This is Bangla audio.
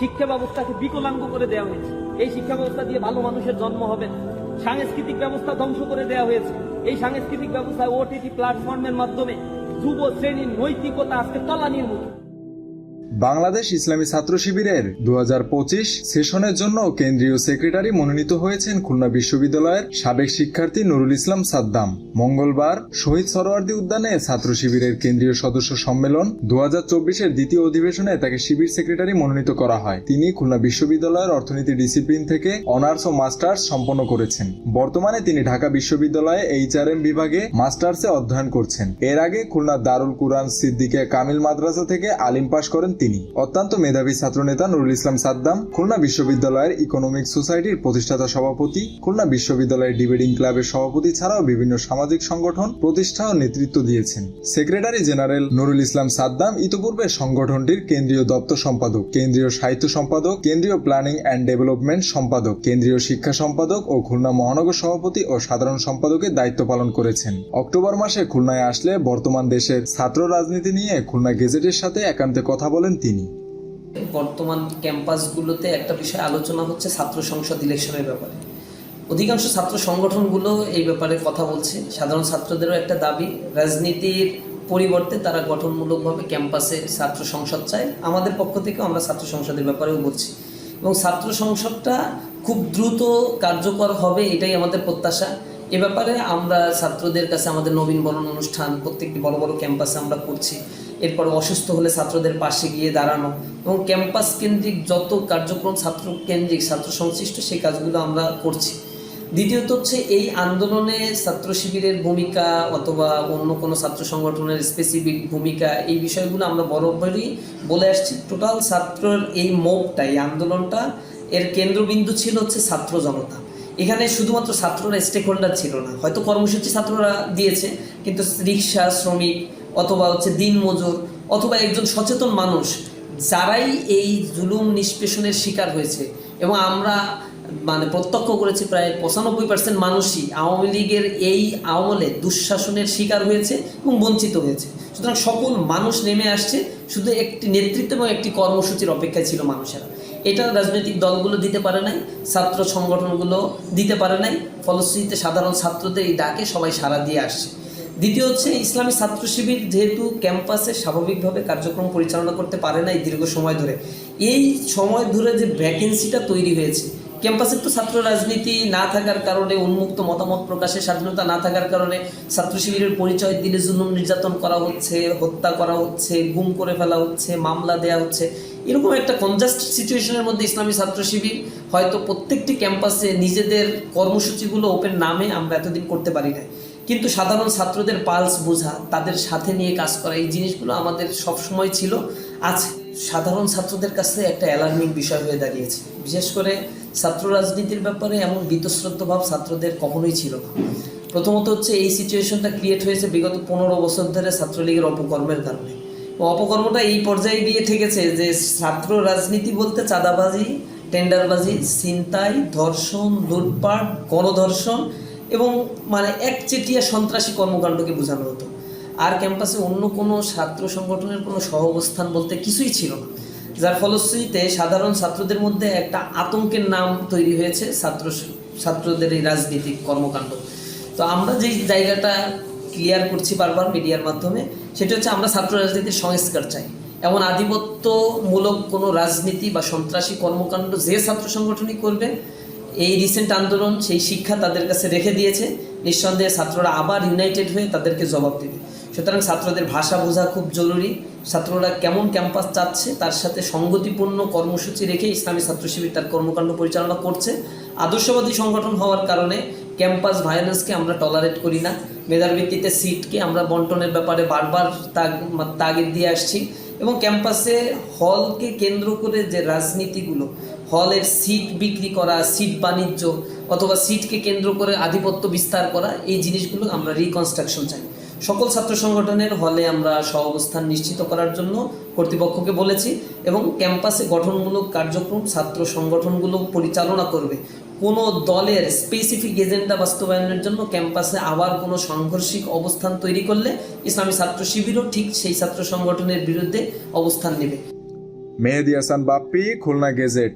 শিক্ষা ব্যবস্থাকে বিকলাঙ্গ করে দেওয়া হয়েছে। এই শিক্ষা ব্যবস্থা দিয়ে ভালো মানুষের জন্ম হবে। সাংস্কৃতিক ব্যবস্থা ধ্বংস করে দেওয়া হয়েছে। এই সাংস্কৃতিক ব্যবস্থায় ওটিটি প্ল্যাটফর্মের মাধ্যমে যুব শ্রেণির নৈতিকতা আজকে তলানির মুখে বাংলাদেশ ইসলামী ছাত্র শিবিরের দু সেশনের জন্য কেন্দ্রীয় সেক্রেটারি মনোনীত হয়েছেন খুলনা বিশ্ববিদ্যালয়ের সাবেক শিক্ষার্থী নুরুল ইসলাম সাদ্দাম। মঙ্গলবার শহীদ সরোয়ার্দী উদ্যানে ছাত্র শিবিরের কেন্দ্রীয় সদস্য সম্মেলন দু এর দ্বিতীয় অধিবেশনে তাকে শিবির সেক্রেটারি মনোনীত করা হয়। তিনি খুলনা বিশ্ববিদ্যালয়ের অর্থনীতি ডিসিপ্লিন থেকে অনার্স ও মাস্টার্স সম্পন্ন করেছেন। বর্তমানে তিনি ঢাকা বিশ্ববিদ্যালয়ে এইচআরএম বিভাগে মাস্টার্সে অধ্যয়ন করছেন। এর আগে খুলনা দারুল কুরআন সিদ্দিকে কামিল মাদ্রাসা থেকে আলিম পাশ করেন তিনি। অত্যন্ত মেধাবী ছাত্রনেতা নুরুল ইসলাম সাদ্দাম, খুলনা বিশ্ববিদ্যালয়ের ইকোনমিক সোসাইটির প্রতিষ্ঠাতা সভাপতি, খুলনা বিশ্ববিদ্যালয়ের ডিবেটিং ক্লাবের সভাপতি ছাড়াও বিভিন্ন সামাজিক সংগঠন প্রতিষ্ঠা ও নেতৃত্ব দিয়েছেন। সেক্রেটারি জেনারেল নুরুল ইসলাম সাদ্দাম ইতোপূর্বে সংগঠনটির কেন্দ্রীয় দপ্তর সম্পাদক, কেন্দ্রীয় সাহিত্য সম্পাদক, কেন্দ্রীয় প্ল্যানিং অ্যান্ড ডেভেলপমেন্ট সম্পাদক, কেন্দ্রীয় শিক্ষা সম্পাদক ও খুলনা মহানগর সভাপতি ও সাধারণ সম্পাদকের দায়িত্ব পালন করেছেন। অক্টোবর মাসে খুলনায় আসলে বর্তমান দেশের ছাত্র রাজনীতি নিয়ে খুলনা গেজেটের সাথে একান্তে কথা বলেন তিনি। বর্তমান ক্যাম্পাসগুলোতে একটা বিষয় আলোচনা হচ্ছে ছাত্র সংসদ ইলেকশনের ব্যাপারে। অধিকাংশ ছাত্র সংগঠনগুলো এই ব্যাপারে কথা বলছে। সাধারণ ছাত্রদেরও একটা দাবি, রাজনীতির পরিবর্তে তারা গঠনমূলকভাবে ক্যাম্পাসে ছাত্র সংসদ চায়। আমাদের পক্ষ থেকেও আমরা ছাত্র সংসদের ব্যাপারেও বলছি। এবং ছাত্র সংসদটা খুব দ্রুত কার্যকর হবে, এটাই আমাদের প্রত্যাশা। এ ব্যাপারে আমরা ছাত্রদের কাছে আমাদের নবীনবরণ অনুষ্ঠান, প্রত্যেকটি বড় বড় ক্যাম্পাসে আমরা করছি। এরপর অসুস্থ হলে ছাত্রদের পাশে গিয়ে দাঁড়ানো এবং ক্যাম্পাস কেন্দ্রিক যত কার্যক্রম ছাত্র কেন্দ্রিক, ছাত্র সংশ্লিষ্ট, সেই কাজগুলো আমরা করছি। দ্বিতীয়ত হচ্ছে এই আন্দোলনে ছাত্র শিবিরের ভূমিকা অথবা অন্য কোনো ছাত্র সংগঠনের স্পেসিফিক ভূমিকা, এই বিষয়গুলো আমরা বরাবরই বলে আসছি। টোটাল ছাত্রর এই মোবটা এই আন্দোলনটা, এর কেন্দ্রবিন্দু ছিল হচ্ছে ছাত্র জনতা। এখানে শুধুমাত্র ছাত্ররা স্টেক হোল্ডার ছিল না। হয়তো কর্মসূচি ছাত্ররা দিয়েছে, কিন্তু রিক্সা, শ্রমিক অথবা হচ্ছে দিন মজুর অথবা একজন সচেতন মানুষ, যারাই এই জুলুম নিষ্পেষণের শিকার হয়েছে এবং আমরা মানে প্রত্যক্ষ করেছি প্রায় পঁচানব্বই পার্সেন্ট মানুষই আওয়ামী লীগের এই আমলে দুঃশাসনের শিকার হয়েছে এবং বঞ্চিত হয়েছে। সুতরাং সকল মানুষ নেমে আসছে, শুধু একটি নেতৃত্ব এবং একটি কর্মসূচির অপেক্ষায় ছিল মানুষেরা। এটা রাজনৈতিক দলগুলো দিতে পারে নাই, ছাত্র সংগঠনগুলো দিতে পারে নাই, ফলশ্রুতিতে সাধারণ ছাত্রদের এই ডাকে সবাই সাড়া দিয়ে আসছে। দ্বিতীয় হচ্ছে ইসলামী ছাত্র শিবির যেহেতু ক্যাম্পাসে স্বাভাবিকভাবে কার্যক্রম পরিচালনা করতে পারে নাই দীর্ঘ সময় ধরে, এই সময় ধরে যে ভ্যাকেন্সিটা তৈরি হয়েছে ক্যাম্পাসে তো ছাত্র রাজনীতি না থাকার কারণে, উন্মুক্ত মতামত প্রকাশের স্বাধীনতা না থাকার কারণে ছাত্র শিবিরের পরিচয় দিলে জুলুম নির্যাতন করা হচ্ছে, হত্যা করা হচ্ছে, গুম করে ফেলা হচ্ছে, মামলা দেয়া হচ্ছে। এরকম একটা কনজাস্ট সিচুয়েশনের মধ্যে ইসলামী ছাত্র শিবির হয়তো প্রত্যেকটি ক্যাম্পাসে নিজেদের কর্মসূচিগুলো ওপেন নামে আমরা এতদিন করতে পারি না কিন্তু সাধারণ ছাত্রদের পালস বোঝা, তাদের সাথে নিয়ে কাজ করা, এই জিনিসগুলো আমাদের সবসময় ছিল। আজ সাধারণ ছাত্রদের কাছে একটা অ্যালার্মিং বিষয় হয়ে দাঁড়িয়েছে। বিশেষ করে ছাত্র রাজনীতির ব্যাপারে এমন বীতশ্রদ্ধ ভাব ছাত্রদের কখনোই ছিল না। প্রথমত হচ্ছে এই সিচুয়েশনটা ক্রিয়েট হয়েছে বিগত পনেরো বছর ধরে ছাত্রলীগের অপকর্মের কারণে। অপকর্মটা এই পর্যায়ে গিয়ে ঠেকেছে যে ছাত্র রাজনীতি বলতে চাঁদাবাজি, টেন্ডারবাজি, ছিনতাই, ধর্ষণ, লুটপাট, গণধর্ষণ এবং মানে একচেটিয়া সন্ত্রাসী কর্মকাণ্ডকে বোঝানো হতো। ক্যাম্পাসে অন্য কোনো ছাত্র সংগঠনের কোনো সহাবস্থান বলতে কিছুই ছিল না। যার ফলশ্রুতিতে সাধারণ ছাত্রদের মধ্যে একটা আতঙ্কের নাম তৈরি হয়েছে ছাত্র ছাত্রদের এই রাজনীতিক কর্মকাণ্ড। তো আমরা যেই জায়গাটা ক্লিয়ার করছি বারবার মিডিয়ার মাধ্যমে, সেটা হচ্ছে আমরা ছাত্র রাজনীতির সংস্কার চাই। এমন আধিপত্যমূলক কোনো রাজনীতি বা সন্ত্রাসী কর্মকাণ্ড যে ছাত্র সংগঠনই করবে, এই রিসেন্ট আন্দোলন সেই শিক্ষা তাদের কাছে রেখে দিয়েছে। নিঃসন্দেহে ছাত্ররা আবার ইউনাইটেড হয়ে তাদেরকে জবাব দেবে। সুতরাং ছাত্রদের ভাষা বোঝা খুব জরুরি। ছাত্ররা কেমন ক্যাম্পাস চাচ্ছে তার সাথে সংগতিপূর্ণ কর্মসূচি রেখে ইসলামী ছাত্র শিবির তার কর্মকাণ্ড পরিচালনা করছে। আদর্শবাদী সংগঠন হওয়ার কারণে ক্যাম্পাস ভায়োলেন্সকে আমরা টলারেট করি না। মেধার ভিত্তিতে সিটকে আমরা বন্টনের ব্যাপারে বারবার তাগ তাগিদ দিয়ে আসছি এবং ক্যাম্পাসে হলকে কেন্দ্র করে যে রাজনীতিগুলো, হলের সিট বিক্রি করা, সিট বাণিজ্য অথবা সিটকে কেন্দ্র করে আধিপত্য বিস্তার করা, এই জিনিসগুলো আমরা রিকনস্ট্রাকশন চাই। সকল ছাত্র সংগঠনের হলে আমরা সহাবস্থান নিশ্চিত করার জন্য কর্তৃপক্ষকে বলেছি এবং ক্যাম্পাসে গঠনমূলক কার্যক্রম ছাত্র সংগঠনগুলো পরিচালনা করবে। কোনো দলের স্পেসিফিক এজেন্ডা বাস্তবায়নের জন্য ক্যাম্পাসে আবার কোনো সাংঘর্ষিক অবস্থান তৈরি করলে ইসলামী ছাত্র শিবিরও ঠিক সেই ছাত্র সংগঠনের বিরুদ্ধে অবস্থান নেবে। মেহেদি হাসান বাপ্পি, খুলনা গেজেট।